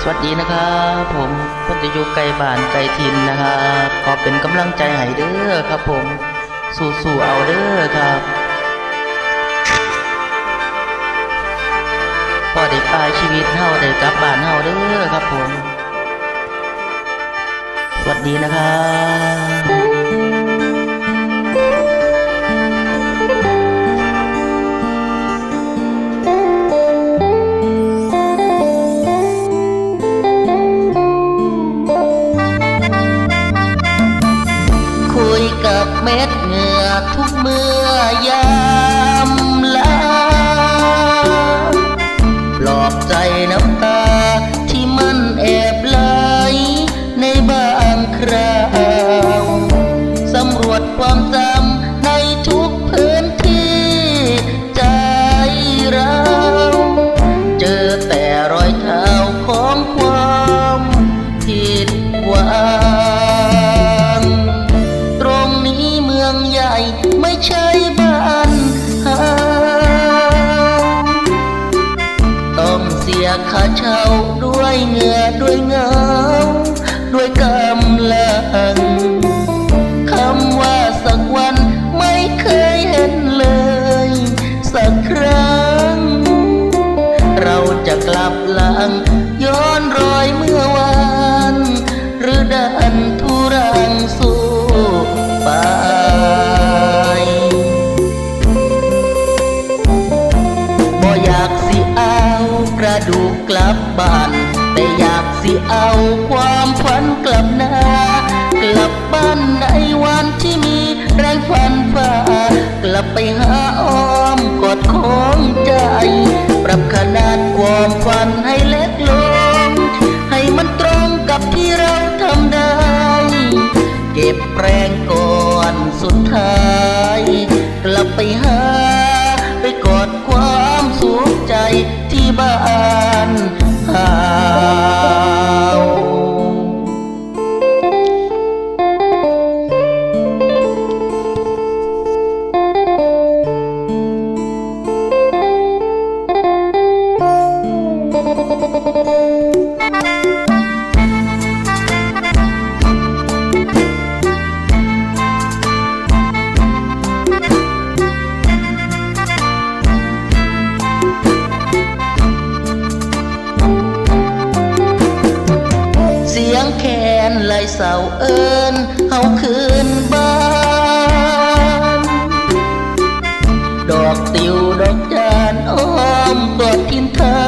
สวัสดีนะครับผมคนจะอยู่ไกลบ้านไกลทินนะครับขอเป็นกำลังใจให้เด้อครับผม สู้ๆเอาเด้อครับพอได้ปลายชีวิตเฮาได้กลับบ้านเฮาเด้อครับผม สวัสดีนะครับ ไม่ใช่บ้านเฮาต้องเสียค่าเช่าด้วยเหงื่อด้วยเงา ด้วยกำลังคำว่าสักวันไม่เคยเห็นเลย สักครั้ง เราจะกลับหลังย้อนรอย ดูกลับบ้าน แต่อยากสิเอาความฝันกลับหน้ากลับบ้านในวันที่มีแรงฝันฝ่ากลับไปหา ไหลเสาเอิญเฮาคืนบ้านดอกติวดอกจานอ้อมกอดทินทา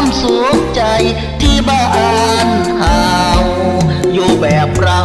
ความสุขใจที่บ้านเฮาอยู่แบบเรา